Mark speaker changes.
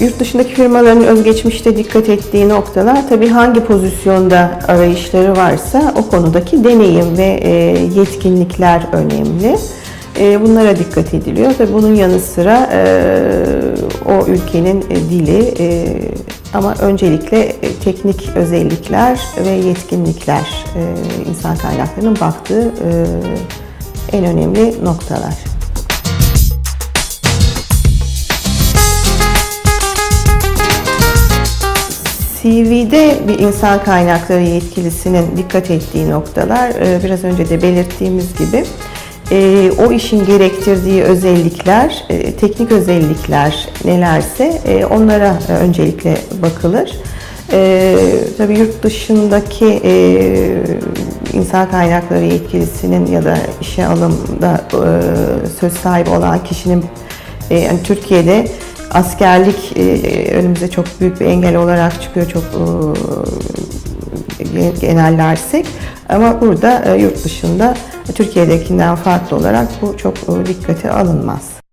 Speaker 1: Yurt dışındaki firmaların özgeçmişte dikkat ettiği noktalar tabii hangi pozisyonda arayışları varsa o konudaki deneyim ve e, yetkinlikler önemli. E, Bunlara dikkat ediliyor. Tabii bunun yanı sıra e, o ülkenin dili ama öncelikle teknik özellikler ve yetkinlikler insan kaynaklarının baktığı en önemli noktalar. CV'de bir insan kaynakları yetkilisinin dikkat ettiği noktalar e, biraz önce de belirttiğimiz gibi e, o işin gerektirdiği özellikler, e, teknik özellikler nelerse onlara öncelikle bakılır. E, tabii yurt dışındaki insan kaynakları yetkilisinin ya da işe alımda söz sahibi olan kişinin yani Türkiye'de askerlik e, önümüze çok büyük bir engel olarak çıkıyor çok e, genellersek ama burada e, yurt dışında Türkiye'dekinden farklı olarak bu çok e, dikkate alınmaz.